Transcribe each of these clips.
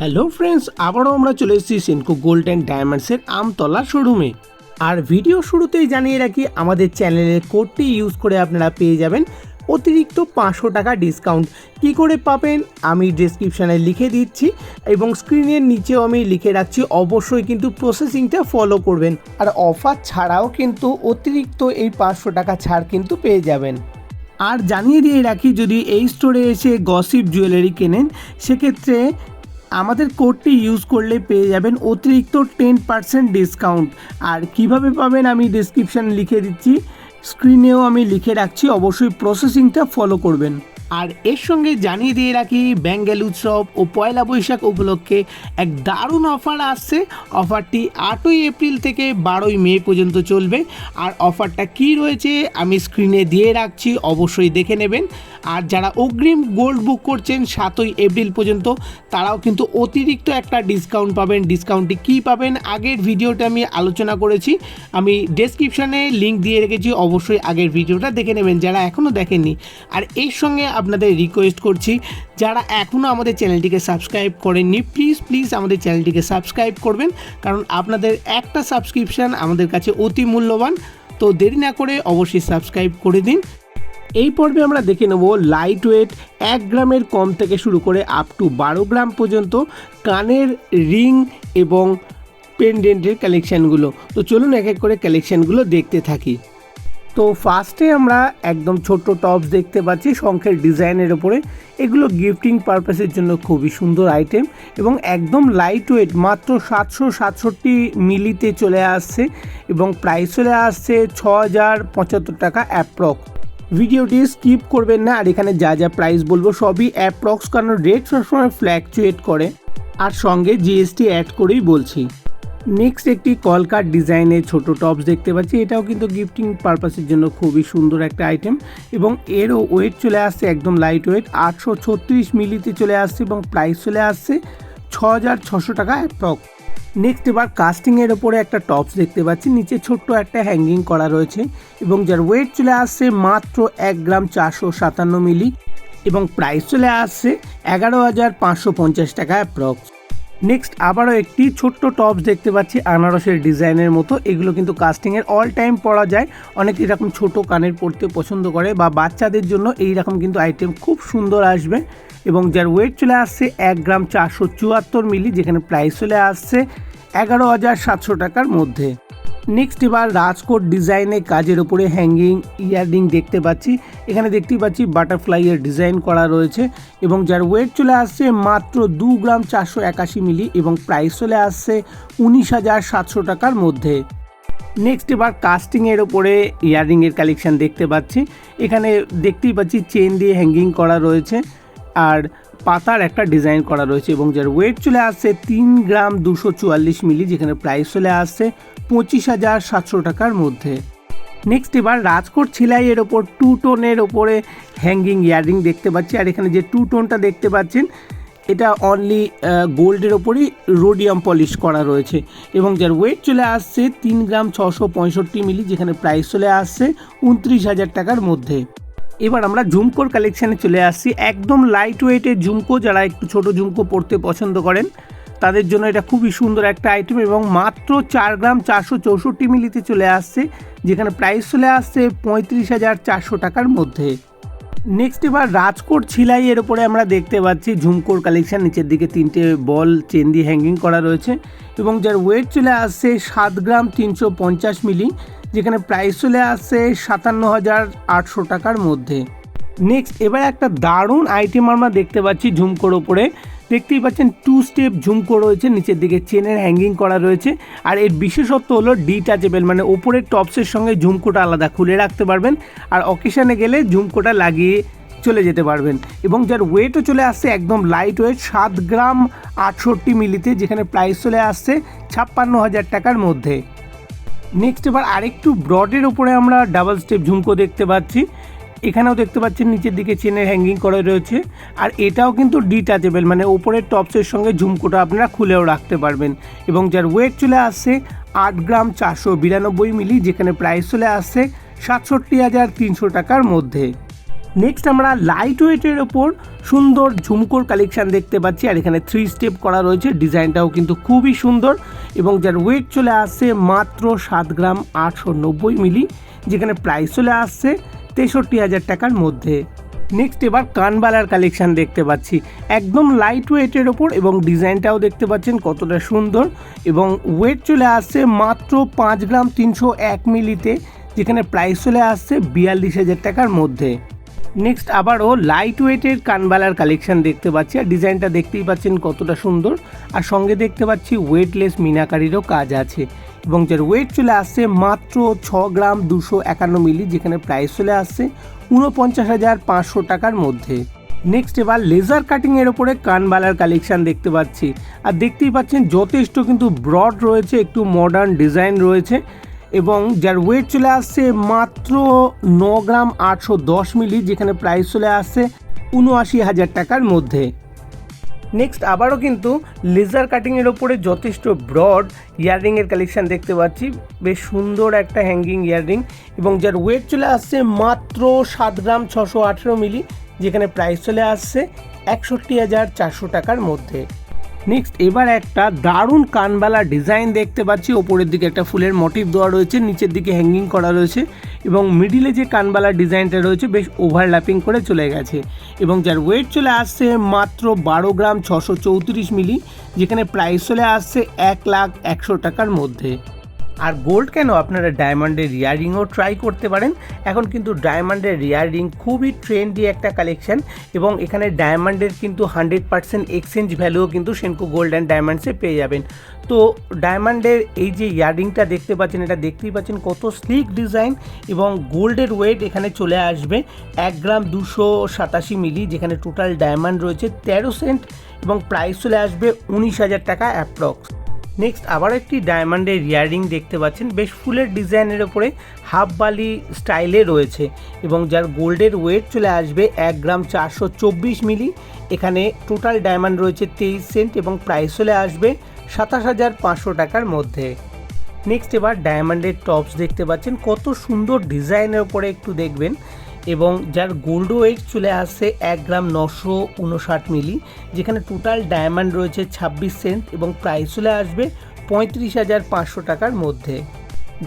Hello friends আবারও আমরা চলে এসেছি সেনকো গোল্ড অ্যান্ড ডায়মন্ডসের আমতলা শোরুমে আর ভিডিও শুরুতেই জানিয়ে রাখি, আমাদের চ্যানেলের কোডটি ইউজ করে আপনারা পেয়ে যাবেন অতিরিক্ত পাঁচশো টাকা ডিসকাউন্ট কি করে পাবেন, আমি ডেসক্রিপশানে লিখে দিচ্ছি এবং স্ক্রিনের নিচেও আমি লিখে রাখছি, অবশ্যই কিন্তু প্রসেসিংটা ফলো করবেন। আর অফার ছাড়াও কিন্তু অতিরিক্ত এই পাঁচশো টাকা ছাড় কিন্তু পেয়ে যাবেন। আর জানিয়ে দিয়ে রাখি, যদি এই স্টোরে এসে গসিপ জুয়েলারি কেনেন, সেক্ষেত্রে আমাদের কোডটি ইউজ করলে পেয়ে যাবেন অতিরিক্ত টেন পার্সেন্ট ডিসকাউন্ট আর কীভাবে পাবেন আমি ডিসক্রিপশান লিখে দিচ্ছি। স্ক্রিনেও আমি লিখে রাখছি, অবশ্যই প্রসেসিংটা ফলো করবেন। আর এর সঙ্গে জানিয়ে দিয়ে রাখি, ব্যাঙ্গেল উৎসব ও পয়লা বৈশাখ উপলক্ষে এক দারুণ অফার আসছে। অফারটি আটই এপ্রিল থেকে বারোই মে পর্যন্ত চলবে। আর অফারটা কি রয়েছে আমি স্ক্রিনে দিয়ে রাখছি, অবশ্যই দেখে নেবেন। আর যারা অগ্রিম গোল্ড বুক করছেন সাতই এপ্রিল পর্যন্ত, তারাও কিন্তু অতিরিক্ত একটা ডিসকাউন্ট পাবেন। ডিসকাউন্টটি কী পাবেন? আগের ভিডিওটা আমি আলোচনা করেছি। আমি ডেসক্রিপশানে লিঙ্ক দিয়ে রেখেছি, অবশ্যই আগের ভিডিওটা দেখে নেবেন যারা এখনও দেখেননি। আর এর সঙ্গে আপনাদের রিকোয়েস্ট করছি, যারা এখনও আমাদের চ্যানেলটিকে সাবস্ক্রাইব করেননি প্লিজ প্লিজ আমাদের চ্যানেলটিকে সাবস্ক্রাইব করবেন। কারণ আপনাদের একটা সাবস্ক্রিপশান আমাদের কাছে অতি মূল্যবান। তো দেরি না করে অবশ্যই সাবস্ক্রাইব করে দিন। এই পর্বে আমরা দেখে নেব লাইট ওয়েট এক গ্রামের কম থেকে শুরু করে আপ টু বারো গ্রাম পর্যন্ত কানের রিং এবং পেন্ডেন্টের কালেকশানগুলো তো চলুন এক এক করে কালেকশানগুলো দেখতে থাকি। তো ফার্স্টে আমরা একদম ছোট্ট টপস দেখতে পাচ্ছি শঙ্খের ডিজাইনের ওপরে এগুলো গিফটিং পারপাসের জন্য খুবই সুন্দর আইটেম এবং একদম লাইট ওয়েট মাত্র সাতশো সাতষট্টি মিলিতে চলে আসছে এবং প্রাইস চলে আসছে ছ হাজার পঁচাত্তর টাকা অ্যাপ্রক্স ভিডিওটি স্কিপ করবেন না, আর এখানে যা যা প্রাইস বলব সবই অ্যাপ্রক্স কারণ রেট সবসময় ফ্ল্যাকচুয়েট করে। আর সঙ্গে জিএসটি অ্যাড করেই বলছি। নেক্সট একটি কলকার ডিজাইনের ছোট টপস দেখতে পাচ্ছি। এটাও কিন্তু গিফটিং পারপাসের জন্য খুবই সুন্দর একটা আইটেম এবং এরও ওয়েট চলে আসছে একদম লাইট ওয়েট আটশো ছত্রিশ মিলিতে চলে আসছে এবং প্রাইস চলে আসছে ছ হাজার ছশো টাকা অ্যাপ্রক্স নেক্সট এবার কাস্টিংয়ের ওপরে একটা টপস দেখতে পাচ্ছি। নিচে ছোট্ট একটা হ্যাঙ্গিং করা রয়েছে এবং যার ওয়েট চলে আসছে মাত্র এক গ্রাম চারশো সাতান্ন মিলি এবং প্রাইস চলে আসছে এগারো হাজার পাঁচশো পঞ্চাশ টাকা অ্যাপ্রক্স নেক্সট আবারও একটি ছোট্ট টপস দেখতে পাচ্ছি, আনারসের ডিজাইনের মতো। এগুলো কিন্তু কাস্টিংয়ের অল টাইম পরা যায়। অনেক এরকম ছোট কানের পরতে পছন্দ করে বা বাচ্চাদের জন্য এই রকম কিন্তু আইটেম খুব সুন্দর আসবে। এবং যার ওয়েট চলে আসছে এক গ্রাম চারশো চুয়াত্তর মিলি যেখানে প্রাইস চলে আসছে এগারো হাজার সাতশো টাকার মধ্যে। নেক্সট এবার রাজকোট ডিজাইনে কাজের ওপরে হ্যাঙ্গিং ইয়াররিং দেখতে পাচ্ছি। এখানে দেখতেই পাচ্ছি বাটারফ্লাইয়ের ডিজাইন করা রয়েছে এবং যার ওয়েট চলে আসছে মাত্র দু গ্রাম চারশো একাশি মিলি এবং প্রাইস চলে আসছে উনিশ হাজার সাতশো টাকার মধ্যে। নেক্সট এবার কাস্টিংয়ের ওপরে ইয়াররিংয়ের কালেকশান দেখতে পাচ্ছি। এখানে দেখতেই পাচ্ছি চেন দিয়ে হ্যাঙ্গিং করা রয়েছে আর পাতার একটা ডিজাইন করা রয়েছে এবং যার ওয়েট চলে আসছে তিন গ্রাম দুশো চুয়াল্লিশ মিলি যেখানে প্রাইস চলে আসছে পঁচিশ হাজার সাতশো টাকার মধ্যে। নেক্সট এবার রাজকোট ছিলাইয়ের ওপর টু টোনের ওপরে হ্যাঙ্গিং ইয়াররিং দেখতে পাচ্ছি। আর এখানে যে টু টোনটা দেখতে পাচ্ছেন, এটা অনলি গোল্ডের ওপরই রোডিয়াম পলিশ করা রয়েছে। এবং যার ওয়েট চলে আসছে তিন গ্রাম ছশো পঁয়ষট্টি মিলি, যেখানে প্রাইস চলে আসছে উনত্রিশ হাজার টাকার মধ্যে। এবার আমরা ঝুমকোর কালেকশানে চলে আসছি। একদম লাইট ওয়েটের ঝুমকো যারা একটু ছোট ঝুমকো পরতে পছন্দ করেন তাদের জন্য এটা খুবই সুন্দর একটা আইটেম এবং মাত্র চার গ্রাম চারশো চৌষট্টি মিলিতে চলে আসছে, যেখানে প্রাইস চলে আসছে পঁয়ত্রিশ হাজার চারশো টাকার মধ্যে। নেক্সট এবার রাজকোট ছিলাই এর ওপরে আমরা দেখতে পাচ্ছি ঝুমকোর কালেকশন নিচের দিকে তিনটে বল চেন দিয়ে হ্যাঙ্গিং করা রয়েছে এবং যার ওয়েট চলে আসছে সাত গ্রাম তিনশো পঞ্চাশ মিলি, যেখানে প্রাইস চলে আসছে সাতান্ন হাজার আটশো টাকার মধ্যে। নেক্সট এবার একটা দারুণ আইটেম আমরা দেখতে পাচ্ছি ঝুমকোর ওপরে দেখতেই পাচ্ছেন টু স্টেপ ঝুমকো রয়েছে, নিচের দিকে চেনের হ্যাঙ্গিং করা রয়েছে। আর এর বিশেষত্ব হলো ডিটাচেবল মানে ওপরের টপসের সঙ্গে ঝুমকোটা আলাদা খুলে রাখতে পারবেন। আর অকেশানে গেলে ঝুমকোটা লাগিয়ে চলে যেতে পারবেন। এবং যার ওয়েটও চলে আসছে একদম লাইট ওয়েট সাত গ্রাম আটষট্টি মিলিতে, যেখানে প্রাইস চলে আসছে ছাপ্পান্ন হাজার টাকার মধ্যে। নেক্সট এবার আরেকটু ব্রডের উপরে আমরা ডাবল স্টেপ ঝুমকো দেখতে পাচ্ছি। এখানেও দেখতে পাচ্ছেন, নিচের দিকে চেনের হ্যাঙ্গিং করা রয়েছে। আর এটাও কিন্তু ডিটাচেবল মানে ওপরের টপসের সঙ্গে ঝুমকোটা আপনারা খুলেও রাখতে পারবেন। এবং যার ওয়েট চলে আসছে আট গ্রাম চারশো বিরানব্বই মিলি, যেখানে প্রাইস চলে আসছে সাতষট্টি হাজার তিনশো টাকার মধ্যে। নেক্সট আমরা লাইট ওয়েটের ওপর সুন্দর ঝুমকোর কালেকশন দেখতে পাচ্ছি, আর এখানে থ্রি স্টেপ করা রয়েছে। ডিজাইনটাও কিন্তু খুবই সুন্দর এবং যার ওয়েট চলে আসছে মাত্র সাত গ্রাম আটশো নব্বই মিলি, যেখানে প্রাইস চলে আসছে তেষট্টি হাজার টাকার মধ্যে। নেক্সট এবার কানবালার কালেকশান দেখতে পাচ্ছি। একদম লাইট ওয়েটের ওপর এবং ডিজাইনটাও দেখতে পাচ্ছেন কতটা সুন্দর এবং ওয়েট চলে আসছে মাত্র পাঁচ গ্রাম তিনশো এক মিলিতে, যেখানে প্রাইস চলে আসছে বিয়াল্লিশ হাজার টাকার মধ্যে। নেক্সট আবারও লাইট ওয়েটের কানবালার কালেকশন দেখতে পাচ্ছি, আর ডিজাইনটা দেখতেই পাচ্ছেন কতটা সুন্দর। আর সঙ্গে দেখতে পাচ্ছি ওয়েটলেস মিনাকারিরও কাজ আছে। এবং যার ওয়েট চলে আসছে মাত্র ছ গ্রাম দুশো একান্ন মিলি যেখানে প্রাইস চলে আসছে উনপঞ্চাশ হাজার পাঁচশো টাকার মধ্যে। নেক্সট এবার লেজার কাটিংয়ের ওপরে কানবালার কালেকশন দেখতে পাচ্ছি। আর দেখতেই পাচ্ছেন যথেষ্ট কিন্তু ব্রড রয়েছে, একটু মডার্ন ডিজাইন রয়েছে। এবং যার ওয়েট চলে আসছে মাত্র ন গ্রাম আটশো দশ মিলি, যেখানে প্রাইস চলে আসছে উনআশি হাজার টাকার মধ্যে। নেক্সট আবারও কিন্তু লেজার কাটিংয়ের ওপরে যথেষ্ট ব্রড ইয়াররিংয়ের কালেকশান দেখতে পাচ্ছি। বেশ সুন্দর একটা হ্যাঙ্গিং ইয়াররিং এবং যার ওয়েট চলে আসছে মাত্র সাত গ্রাম ছশো আঠেরো মিলি, যেখানে প্রাইস চলে আসছে একষট্টি হাজার চারশো টাকার মধ্যে। নেক্সট এবার একটা দারুণ কানবালা ডিজাইন দেখতে পাচ্ছি। ওপরের দিকে একটা ফুলের মোটিভ দেওয়া রয়েছে, নিচের দিকে হ্যাঙ্গিং করা রয়েছে এবং মিডিলে যে কানবালা ডিজাইনটা রয়েছে, বেশ ওভারল্যাপিং করে চলে গেছে। এবং যার ওয়েট চলে আসছে মাত্র বারো গ্রাম ছশো চৌত্রিশ মিলি যেখানে প্রাইস চলে আসছে এক লাখ একশো টাকার মধ্যে। আর গোল্ড কেন আপনারা ডায়মন্ডের ইয়াররিংও ট্রাই করতে পারেন? এখন কিন্তু ডায়মন্ডের ইয়াররিং খুবই ট্রেন্ডি একটা কালেকশন এবং এখানে ডায়মন্ডের কিন্তু হান্ড্রেড পার্সেন্ট এক্সচেঞ্জ ভ্যালুও কিন্তু সেনকো গোল্ড অ্যান্ড ডায়মন্ডসে পেয়ে যাবেন। তো ডায়মন্ডের এই যে ইয়াররিংটা দেখতে পাচ্ছেন, এটা দেখতেই পাচ্ছেন কত স্লিক ডিজাইন এবং গোল্ডের ওয়েট এখানে চলে আসবে এক গ্রাম দুশো সাতাশি মিলি যেখানে টোটাল ডায়মন্ড রয়েছে তেরো সেন্ট এবং প্রাইস চলে আসবে উনিশ হাজার টাকা অ্যাপ্রক্স নেক্সট আবার একটি ডায়মন্ডের ইয়াররিং দেখতে পাচ্ছেন। বেশ ফুলের ডিজাইনের ওপরে হাফ বালি স্টাইলে রয়েছে এবং যার গোল্ডের ওয়েট চলে আসবে এক গ্রাম চারশো চব্বিশ মিলি। এখানে টোটাল ডায়মন্ড রয়েছে তেইশ সেন্ট এবং প্রাইস চলে আসবে সাতাশ হাজার পাঁচশো টাকার মধ্যে। নেক্সট এবার ডায়মন্ডের টপস দেখতে পাচ্ছেন। কত সুন্দর ডিজাইনের ওপরে একটু দেখবেন। এবং যার গোল্ড ওয়েট চলে আসে এক গ্রাম নশো উনষাট মিলি, যেখানে টোটাল ডায়মন্ড রয়েছে ছাব্বিশ সেন্ট এবং প্রাইস চলে আসবে পঁয়ত্রিশ হাজার পাঁচশো টাকার মধ্যে।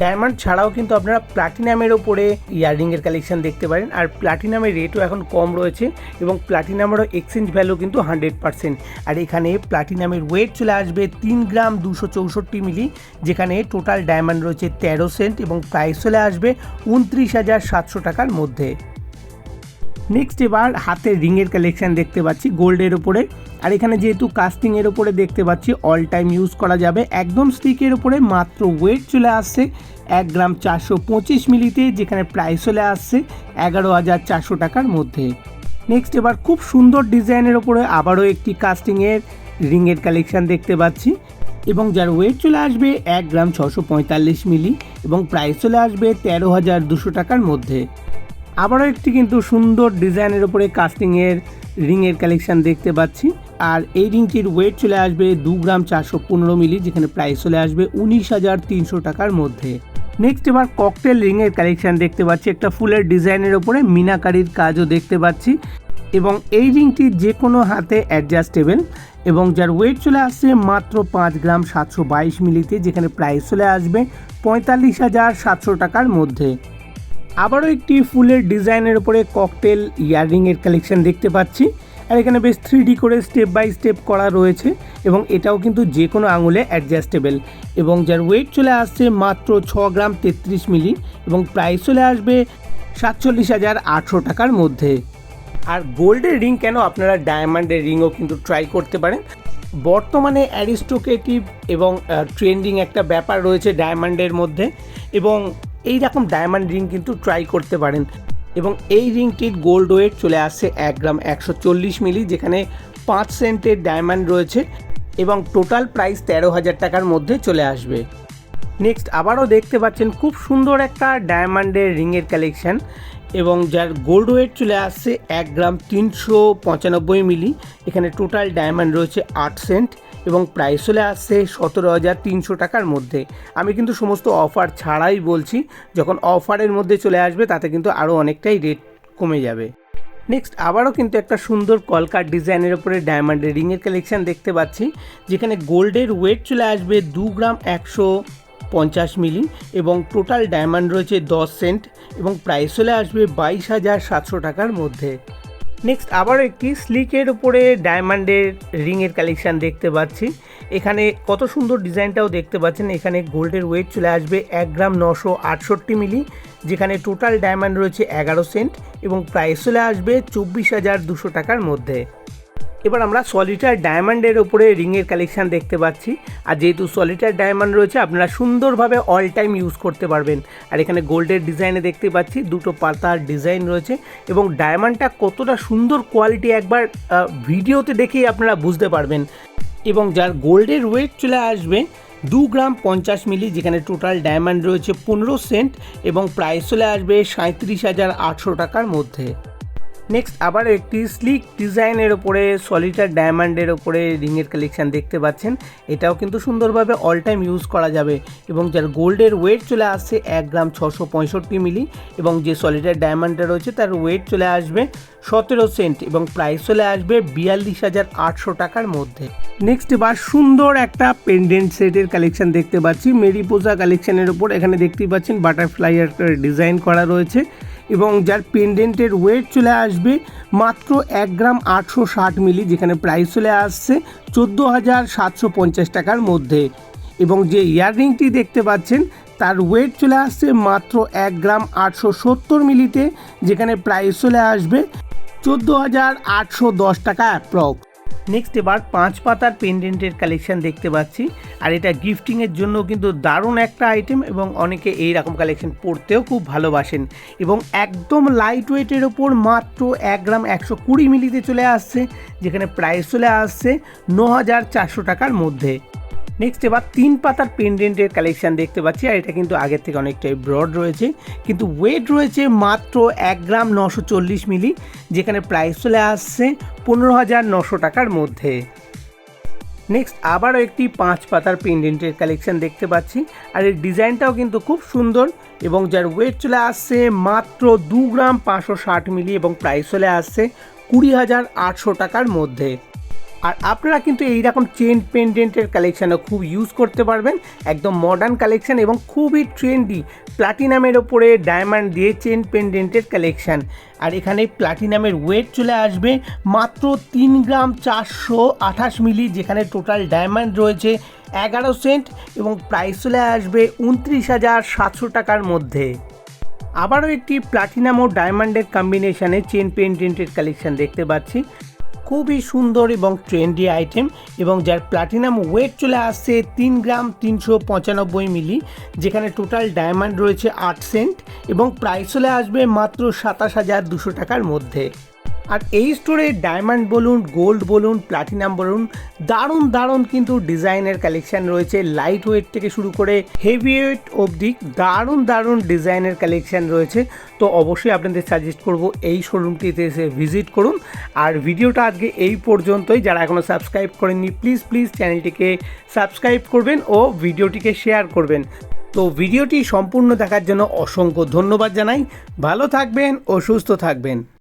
ডায়মন্ড ছাড়াও কিন্তু আপনারা প্লাটিনামের ওপরে ইয়াররিংয়ের কালেকশন দেখতে পারেন। আর প্লাটিনামের রেটও এখন কম রয়েছে এবং প্লাটিনামেরও এক্সচেঞ্জ ভ্যালু কিন্তু হান্ড্রেড পার্সেন্ট আর এখানে প্লাটিনামের ওয়েট চলে আসবে তিন গ্রাম দুশো চৌষট্টি মিলি, যেখানে টোটাল ডায়মন্ড রয়েছে তেরো সেন্ট এবং প্রাইস চলে আসবে উনত্রিশ হাজার সাতশো টাকার মধ্যে। নেক্সট এবার হাতের রিংয়ের কালেকশন দেখতে পাচ্ছি, গোল্ডের ওপরে আর এখানে যেহেতু কাস্টিংয়ের ওপরে দেখতে পাচ্ছি অল টাইম ইউজ করা যাবে। একদম স্টিকের ওপরে মাত্র ওয়েট চলে আসছে, এক গ্রাম চারশো পঁচিশ মিলিতে, যেখানে প্রাইস চলে আসছে এগারো হাজার চারশো টাকার মধ্যে। নেক্সট এবার খুব সুন্দর ডিজাইনের ওপরে আবারও একটি কাস্টিংয়ের রিংয়ের কালেকশন দেখতে পাচ্ছি। এবং যার ওয়েট চলে আসবে এক গ্রাম ছশো পঁয়তাল্লিশ মিলি, এবং প্রাইস চলে আসবে তেরো হাজার দুশো টাকার মধ্যে। আবারও একটি কিন্তু সুন্দর ডিজাইনের ওপরে কাস্টিংয়ের রিংয়ের কালেকশন দেখতে পাচ্ছি। আর এই রিংটির ওয়েট চলে আসবে দু গ্রাম চারশো পনেরো মিলি, যেখানে প্রাইস চলে আসবে উনিশ হাজার তিনশো টাকার মধ্যে। নেক্সট এবার ককটেল রিংয়ের কালেকশন দেখতে পাচ্ছি। একটা ফুলের ডিজাইনের ওপরে মিনাকারির কাজও দেখতে পাচ্ছি। এবং এই রিংটি যে কোনো হাতে অ্যাডজাস্টেবল এবং যার ওয়েট চলে আসছে মাত্র পাঁচ গ্রাম সাতশো বাইশ মিলিতে, যেখানে প্রাইস চলে আসবে পঁয়তাল্লিশ হাজার সাতশো টাকার মধ্যে। আবারও একটি ফুলের ডিজাইনের উপরে ককটেল ইয়াররিংয়ের কালেকশন দেখতে পাচ্ছি। আর এখানে বেশ থ্রি করে স্টেপ বাই স্টেপ করা রয়েছে এবং এটাও কিন্তু যে কোনো আঙুলে অ্যাডজাস্টেবল এবং যার ওয়েট চলে আসছে মাত্র ছ গ্রাম তেত্রিশ মিলি এবং প্রাইস চলে আসবে সাতচল্লিশ হাজার আটশো টাকার মধ্যে। আর গোল্ডের রিং কেন আপনারা ডায়মন্ডের রিংও কিন্তু ট্রাই করতে পারেন? বর্তমানে অ্যারিস্টোকেটিভ এবং ট্রেন্ডিং একটা ব্যাপার রয়েছে ডায়মন্ডের মধ্যে এবং এই রকম ডায়মন্ড রিং কিন্তু ট্রাই করতে পারেন। এবং এই রিংটির গোল্ড ওয়েট চলে আসছে এক গ্রাম একশো চল্লিশ মিলি যেখানে পাঁচ সেন্টের ডায়মন্ড রয়েছে এবং টোটাল প্রাইস তেরো হাজার টাকার মধ্যে চলে আসবে। নেক্সট আবারও দেখতে পাচ্ছেন খুব সুন্দর একটা ডায়মন্ডের রিংয়ের কালেকশন এবং যার গোল্ড ওয়েট চলে আসছে এক গ্রাম তিনশো পঁচানব্বই মিলি এখানে টোটাল ডায়মন্ড রয়েছে আট সেন্ট। এবং প্রাইস চলে আসছে সতেরো হাজার তিনশো টাকার মধ্যে। আমি কিন্তু সমস্ত অফার ছাড়াই বলছি, যখন অফারের মধ্যে চলে আসবে, তাতে কিন্তু আরও অনেকটাই রেট কমে যাবে। নেক্সট আবারও কিন্তু একটা সুন্দর কলকার ডিজাইনের উপরে ডায়মন্ডের রিংয়ের কালেকশান দেখতে পাচ্ছি, যেখানে গোল্ডের ওয়েট চলে আসবে দু গ্রাম একশো পঞ্চাশ মিলি, এবং টোটাল ডায়মন্ড রয়েছে দশ সেন্ট এবং প্রাইস চলে আসবে বাইশ হাজার সাতশো টাকার মধ্যে। নেক্সট আবার একটি স্লিকের উপরে ডায়মন্ডের রিংয়ের কালেকশান দেখতে পাচ্ছি। এখানে কত সুন্দর ডিজাইনটাও দেখতে পাচ্ছেন। এখানে গোল্ডের ওয়েট চলে আসবে এক গ্রাম নশো আটষট্টি মিলি যেখানে টোটাল ডায়মন্ড রয়েছে এগারো সেন্ট এবং প্রাইস চলে আসবে চব্বিশ হাজার দুশো টাকার মধ্যে। এবার আমরা সলিটার ডায়মন্ডের ওপরে রিংয়ের কালেকশান দেখতে পাচ্ছি। আর যেহেতু সলিটার ডায়মন্ড রয়েছে, আপনারা সুন্দরভাবে অল টাইম ইউজ করতে পারবেন। আর এখানে গোল্ডের ডিজাইনে দেখতে পাচ্ছি, দুটো পাতার ডিজাইন রয়েছে। এবং ডায়মন্ডটা কতটা সুন্দর কোয়ালিটি একবার ভিডিওতে দেখেই আপনারা বুঝতে পারবেন। এবং যার গোল্ডের ওয়েট চলে আসবে, দু গ্রাম পঞ্চাশ মিলি, যেখানে টোটাল ডায়মন্ড রয়েছে পনেরো সেন্ট এবং প্রাইস চলে আসবে সাঁত্রিশ হাজার আটশো টাকার মধ্যে। নেক্সট আবার একটি স্লিক ডিজাইনের ওপরে সলিটার ডায়মন্ডের ওপরে রিংয়ের কালেকশান দেখতে পাচ্ছেন। এটাও কিন্তু সুন্দরভাবে অল টাইম ইউজ করা যাবে এবং যার গোল্ডের ওয়েট চলে আসছে এক গ্রাম ছশো পঁয়ষট্টি মিলি এবং যে সলিটার ডায়মন্ডটা রয়েছে তার ওয়েট চলে আসবে সতেরো সেন্ট এবং প্রাইস চলে আসবে বিয়াল্লিশ হাজার আটশো টাকার মধ্যে। নেক্সট এবার সুন্দর একটা পেন্ডেন্ট সেটের কালেকশন দেখতে পাচ্ছি। মেরিপোজা কালেকশনের ওপর এখানে দেখতেই পাচ্ছেন বাটারফ্লাই একটা ডিজাইন করা রয়েছে। এবং যার পেন্ডেন্টের ওয়েট চলে আসবে মাত্র এক গ্রাম আটশো ষাট মিলি যেখানে প্রাইস চলে আসছে চোদ্দ হাজার সাতশো পঞ্চাশ টাকার মধ্যে। এবং যে ইয়াররিংটি দেখতে পাচ্ছেন, তার ওয়েট চলে আসছে মাত্র এক গ্রাম আটশো সত্তর মিলিতে যেখানে প্রাইস চলে আসবে চোদ্দ হাজার আটশো দশ টাকা অ্যাপ্রক্স নেক্সট এবার পাঁচ পাতার পেন্ডেন্টের কালেকশন দেখতে পাচ্ছি। আর এটা গিফটিংয়ের জন্য কিন্তু দারুণ একটা আইটেম এবং অনেকে এই রকম কালেকশন পড়তেও খুব ভালোবাসেন। এবং একদম লাইট ওয়েটের ওপর মাত্র এক গ্রাম একশো কুড়ি মিলিতে চলে আসছে, যেখানে প্রাইস চলে আসছে ন হাজার চারশো টাকার মধ্যে। নেক্সট এবার তিন পাতার পেন্ডেন্টের কালেকশন দেখতে পাচ্ছি, আর এটা কিন্তু আগের থেকে অনেকটাই ব্রড রয়েছে। কিন্তু ওয়েট রয়েছে মাত্র এক গ্রাম নশো চল্লিশ মিলি, যেখানে প্রাইস চলে আসছে পনেরো হাজার নশো টাকার মধ্যে। নেক্সট আবারও একটি পাঁচ পাতার পেন্ডেন্টের কালেকশান দেখতে পাচ্ছি, আর এর ডিজাইনটাও কিন্তু খুব সুন্দর, এবং যার ওয়েট চলে আসছে মাত্র দু গ্রাম পাঁচশো ষাট মিলি, এবং প্রাইস চলে আসছে কুড়ি হাজার আটশো টাকার মধ্যে। আর আপনারা কিন্তু এইরকম চেন পেন্ডেন্টের কালেকশানও খুব ইউজ করতে পারবেন। একদম মডার্ন কালেকশান এবং খুবই ট্রেন্ডি প্লাটিনামের ওপরে ডায়মন্ড দিয়ে চেন পেন্ডেন্টের কালেকশান আর এখানে প্লাটিনামের ওয়েট চলে আসবে মাত্র তিন গ্রাম চারশো আঠাশ মিলি যেখানে টোটাল ডায়মন্ড রয়েছে এগারো সেন্ট এবং প্রাইস চলে আসবে উনত্রিশ হাজার সাতশো টাকার মধ্যে। আবারও একটি প্লাটিনাম ও ডায়মন্ডের কম্বিনেশানে চেন পেন্ডেন্টের কালেকশান দেখতে পাচ্ছি। খুবই সুন্দর এবং ট্রেন্ডি আইটেম এবং যার প্লাটিনাম ওয়েট চলে আসছে তিন গ্রাম তিনশো পঁচানব্বই মিলি, যেখানে টোটাল ডায়মন্ড রয়েছে আট সেন্ট এবং প্রাইস চলে আসবে মাত্র সাতাশ হাজার দুশো টাকার মধ্যে। আর এই স্টোরে ডায়মন্ড বলুন গোল্ড বলুন প্লাটিনাম বলুন দারুণ দারুণ কিন্তু ডিজাইনের কালেকশন রয়েছে। লাইট ওয়েট থেকে শুরু করে হেভি ওয়েট অবধি দারুণ দারুণ ডিজাইনের কালেকশন রয়েছে। তো অবশ্যই আপনাদের সাজেস্ট করব এই শোরুমটিতে এসে ভিজিট করুন। আর ভিডিওটা আজকে এই পর্যন্তই। যারা এখনও সাবস্ক্রাইব করেননি প্লিজ প্লিজ চ্যানেলটিকে সাবস্ক্রাইব করবেন ও ভিডিওটিকে শেয়ার করবেন। তো ভিডিওটি সম্পূর্ণ দেখার জন্য অসংখ্য ধন্যবাদ জানাই। ভালো থাকবেন ও সুস্থ থাকবেন।